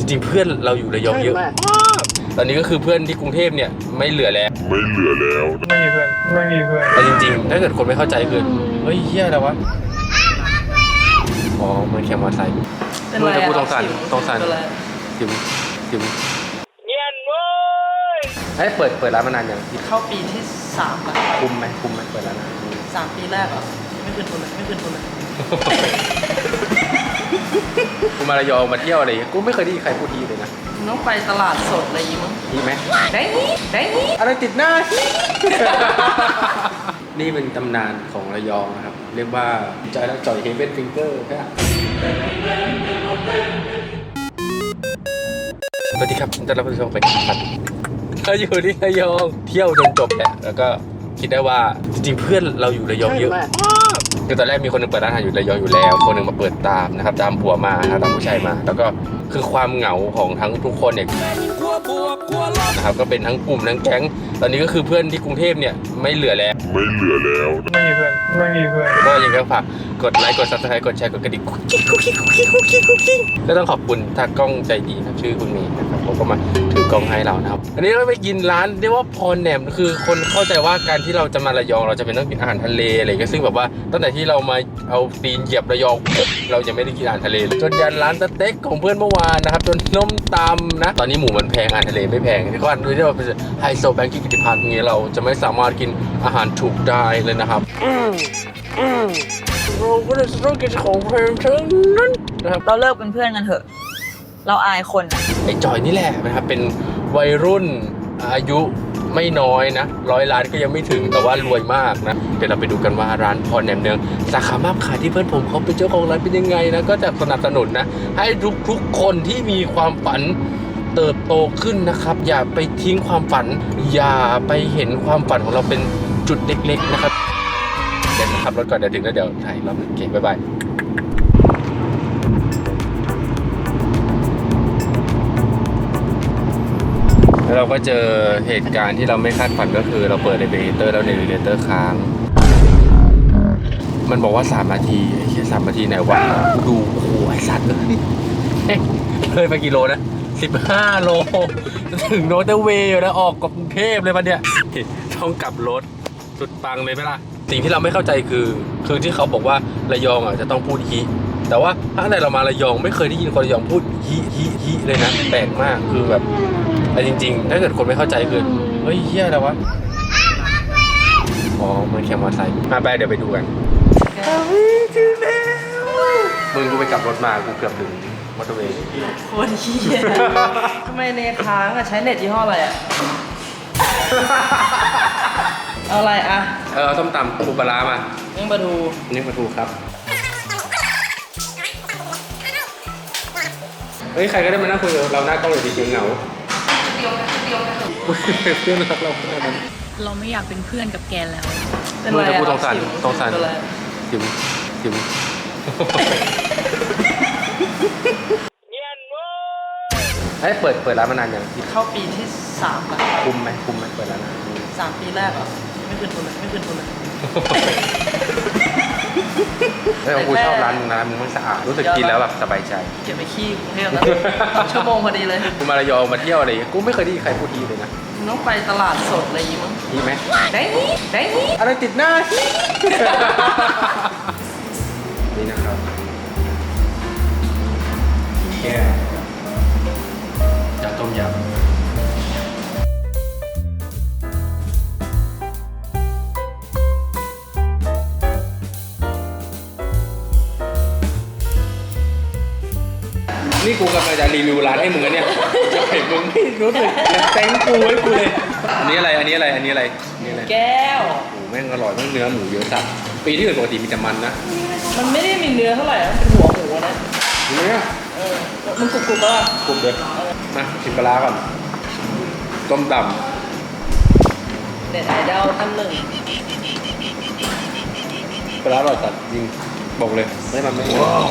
จริงๆเพื่อนเราอยู่ระยองเยอะมากตอนนี้ก็คือเพื่อนที่กรุงเทพเนี่ยไม่เหลือแล้ว ไม่เหลือแล้ว ไม่มีเพื่อนไม่มีเพื่อนแต่จริงๆ ถ้าเกิดคนไม่เข้าใจคือเฮ้ยเฮียอะไรวะ อ๋อมันแค่มอเตอร์ไซค์เป็นมึไรงจะอะพูดสงสารสงสารเป็นไรจิมจิมเงียนเว้ยเฮ้ยเปิดเปิดร้านมานานยังเข้าปีที่สามอะคุมไหมคุมไหมเปิดร้านนานสามปีแรกเหรอไม่คืนทุนเลยไม่คืนทุนเลยกู มาระยองมาเที่ยวอะไรอย่างเงี้ยกูไม่เคยได้ยินใครพูดทีเลยนะมึงต้องไปตลาดสดอะไรอย่างงี้มั้งทีไหมได้นี้ได้นี้อะไรติดหน้า นี่เป็นตำนานของระยองนะครับ เรียกว่าจอยแล้วจอยเฮเบนฟิงเกอร์ใช่ไหมสวัสดีครับต้อนรับผู้ชมไปครับเราอยู่ที่ระยองเที่ยวจนจบแหละแล้วก็ คิดได้ว่าจริงๆเพื่อนเราอยู่ระยองเยอะมากคือตอนแรกมีคนหนึงเปิดร้านอาหารอยู่ระยองอยู่แล้ว คนหนึงมาเปิดตามนะครับตามผัวมานะครับตามผู้ชายมา แล้วก็คือความเหงาของทั้งทุกคนเนี่ย นะครับก็เป็นทั้งกลุ่มทั้งแก๊ง ตอนนี้ก็คือเพื่อนที่กรุงเทพเนี่ยไม่เหลือแล้ว ไม่เหลือแล้วไม่มีเพื่อนไม่มีเพื่อนก็ยังไงก็ฝากกดไลค์กดซับสไครต์กดแชร์กดกระดิ่งกุ๊กกิ๊กกุ๊กกิ๊กกุ๊กกิ๊กกุ๊กกิ๊กกุ๊กกิ๊กก็ต้องขอบคุณทางกล้องใจดีครับชื่อคุณเมย์นะครับเขาก็มาถือกล้องให้เรานะครับอันนี้เราไปกินร้านเรียกว่าพรแหนมคือคนเข้าใจว่าการที่เราจะมาระยองเราจะเป็นต้องกินอาหารทะเลอะไรอย่างเงี้ยซึ่งแบบว่าตั้งแต่ที่เรามาเอาตีนเหยียบระยองปุ๊บเราจะไม่ได้กินอาหารทะเลเลยจนยันร้านสเต็กของเพื่อนเมื่อวานนะครับจนนมตำนะ ตอนนี้หมูมันแพงอาหารทะเลไม่แพงที่ว่าด้วยที่เราเป็นไฮโซแบงกิ้งกิติพันธ์อย่างเงี้ยเราจะไม่สามารถกินอาหารถูกได้เลยนะครับเราก็เลยจะต้องกินของแพงทั้งนั้นนะครับเราเลิกเป็นเพื่อนกันเถอะ เราอายคนอะไอ้จอยนี่แหละนะครับเป็นวัยรุ่นอายุไม่น้อยนะร้อยล้านก็ยังไม่ถึงแต่ว่ารวยมากนะ เดี๋ยวเราไปดูกันว่าร้านพรแหนมเนือง สาขามาบขายที่เพื่อนผมเขาเป็นเจ้าของร้านเป็นยังไงนะ ก็จะสนับสนุนนะ ให้ทุกๆคนที่มีความฝัน เติบโตขึ้นนะครับ อย่าไปทิ้งความฝัน อย่าไปเห็นความฝันของเราเป็นจุดเล็ก ๆ นะครับเดี๋ยวขับรถก่อนเดี๋ยวถึงแล้วเดี๋ยวถ่ายรอบโอเคบ๊ายบายแล้วเราก็เจอเหตุการณ์ที่เราไม่คาดฝันก็คือเราเปิดเรเบเตอร์แล้วเรเบเตอร์ค้าง มันบอกว่า 3 นาทีไอ้เหี้ยสามนาทีไหนวะดูโอ้โหไอสัตว์เลยเลยไปกี่โลนะ 15 โลจะถึงโนเตอร์เวย์อยู่แล้วออกกับกรุงเทพเลยมันเนี่ยต้องกลับรถสุดปังเลยไหมล่ะ สิ่งที่เราไม่เข้าใจคือ คือที่เขาบอกว่าระยองอะจะต้องพูดฮิแต่ว่าตั้งแต่เรามาระยองไม่เคยได้ยินคนระยองพูดฮิฮิฮิเลยนะแปลกมากคือแบบแต่จริง ๆ ถ้าเกิดคนไม่เข้าใจคือเฮ้ยเฮียอะไรวะอ๋อมันแค่มอเตอร์ไซค์มาไปเดี๋ยวไปดูกันมึงกูไปกลับรถมากูเกือบถึง มอเตอร์เวย์โคตรเหี้ยทำไมเนยค้างอะใช้เน็ตยี่ห้ออะไรอะเอาอะไรอะเออเอาส้มตำปูปลาร้ามายังมาดูนี่มาถูกครับเฮ้ยใครก็ได้มานั่งคุยกับเราหน้ากล้องเลยดีจริงเหงาเพื่อนรักเราขนาดนั้น เราไม่อยากเป็นเพื่อนกับแกแล้ว เป็นมึไรงจะอะพูดสงสารสิวสงสาร เป็นไร จิมจิม เฮ้ยเปิดเปิดร้านมานานยังเข้าปีที่สามอะคุมไหมคุมไหมเปิดร้านนานสามปีแรกเหรอไม่คืนทุนเลยไม่คืนทุนเลย เฮ้ยของกูชอบร้านมึงนะมึงมันสะอาดรู้สึกกินแล้วแบบสบายใจ เก็บไปขี้กรุงเทพแล้วสองชั่วโมงพอดีเลยกูมาระยองมาเที่ยวอะไรอย่างเงี้ยกูไม่เคยได้ยินใครพูดทีเลยนะมึงต้องไปตลาดสดอะไรอย่างงี้มั้งมีไหมได้นี้ได้นี้อะไรติดหน้า แก้วจะต้มยำนี่กูกำลังจะรีวิวร้านให้มึงนะเนี่ยจะเห็นมึงไม่รู้สึกแตงกูให้กูเลย อันนี้อะไร อันนี้อะไร อันนี้อะไรอันนี้อะไร แก้วหมูแม่งอร่อยแม่งเนื้อหมูเยอะสัตว์ปีที่อื่นปกติมีแต่มันนะ มันไม่ได้มีเนื้อเท่าไหร่นะเป็นหัวหมูนะเนื้อเออ มันกรุบกรุบๆป่ะกรุบเลยมาชิมปลาร้าก่อน ต้มตเด็ดไอดอลตั้งหนึ่งำปลาร้าอร่อยสัตว์จริงบอกเลย ไม่มันไม่ว้าว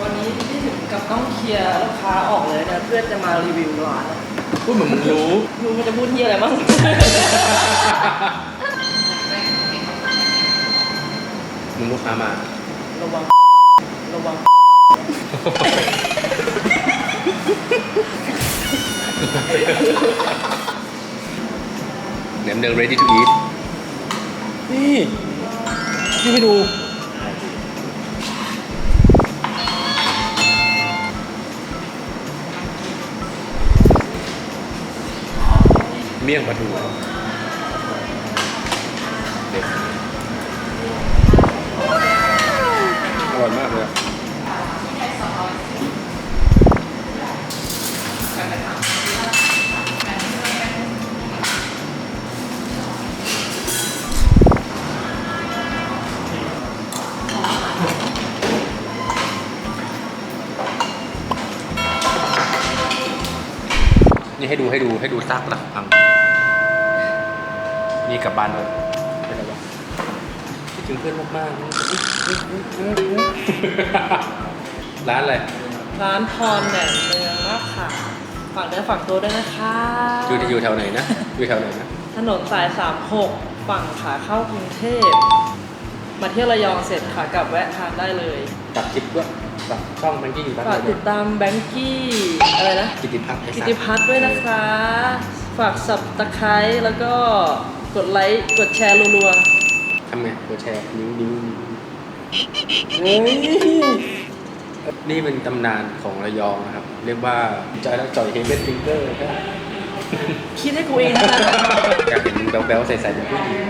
วันนี้ที่ถึงกับต้องเคลียร์ลูกค้าออกเลยเนี่ยเพื่อจะมารีวิวร้านอะพูดเหมือนมึงรู้ดูมันจะพูดเที่ยอะไรบ้าง มึงลูกค้ามา ระวัง ระวังแหนมเนือง ready to eat นี่นี่ให้ดู เมี่ยงปลาทูเด็ด ร่อยมากเลยนี่ให้ดูให้ดูให้ดูซากหลักพังนี่กลับบ้านเลยเป็นไรวะคิดถึงเพื่อนมากๆ ร้านอะไร ร้านพรแหนมเนืองมากค่ะ ฝากเนื้อฝากตัวด้วยนะคะอยู่ที่อยู่แถวไหนนะ อยู่แถวไหนนะ ถนนสาย 36 ฝั่งขาเข้ากรุงเทพ มาเที่ยวระยองเสร็จขากลับแวะทานได้เลยตัดคลิปด้วยตัดช่องแบงกี้อยู่บ้านฝากเลติยดตามแบงกี้อะไรนะ กิติพัฒน์ไอ้กิสัติตว์พัฒน์ด้วยนะคะ ฝากสับตะไคร้แล้วก็กดไลค์ กดแชร์รัวทำไงกดแชร์นิ้วนิ้วนิ้ว เฮ้ยนี่เป็นตำนานของระยองนะครับ เรียกว่าจอยแล้วจอยเฮเบนฟิงเกอร์ครับๆคิดให้กูเองนะคะอยากเห็นแบ๊วๆใสๆเป็นผู้หญิง